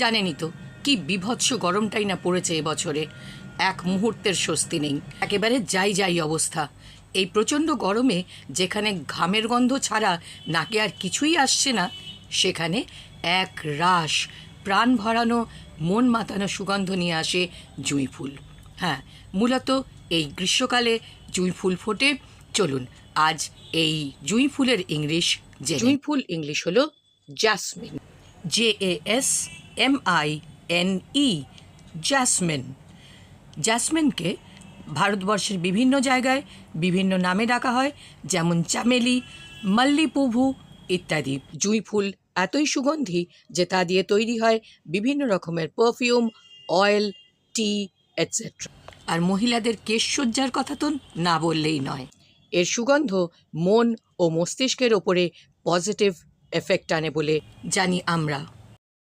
জানেনই তো কি বিভৎস গরমটাই না পড়েছে এবছরে। এক মুহূর্তের স্বস্তি নেই। একেবারে যাই যাই অবস্থা। এই প্রচণ্ড গরমে যেখানে ঘামের গন্ধ ছাড়া নাকে আর কিছুই আসছে না সেখানে এক রাস প্রাণ ভরানো মন মাতানো সুগন্ধ নিয়ে আসে জুঁই ফুল। হ্যাঁ মূলত এই গ্রীষ্মকালে জুঁই ফুল ফোটে। চলুন আজ এই জুঁই ফুলের ইংলিশ যে জুঁই ফুল ইংলিশ হলো jasmine. J A S M I N E jasmine জাসমিনকে ভারতবর্ষের বিভিন্ন জায়গায় বিভিন্ন নামে ডাকা হয়, যেমন চামেলি, মল্লিপুভু ইত্যাদি। জুঁই ফুল এতই সুগন্ধি যে তা দিয়ে তৈরি হয় বিভিন্ন রকমের পারফিউম অয়েল টি এটসেট্রা আর মহিলাদের কেশসজ্জার কথা তো না বললেই নয়। এর সুগন্ধ মন ও মস্তিষ্কের ওপরে পজিটিভ এফেক্ট আনে বলে জানি আমরা।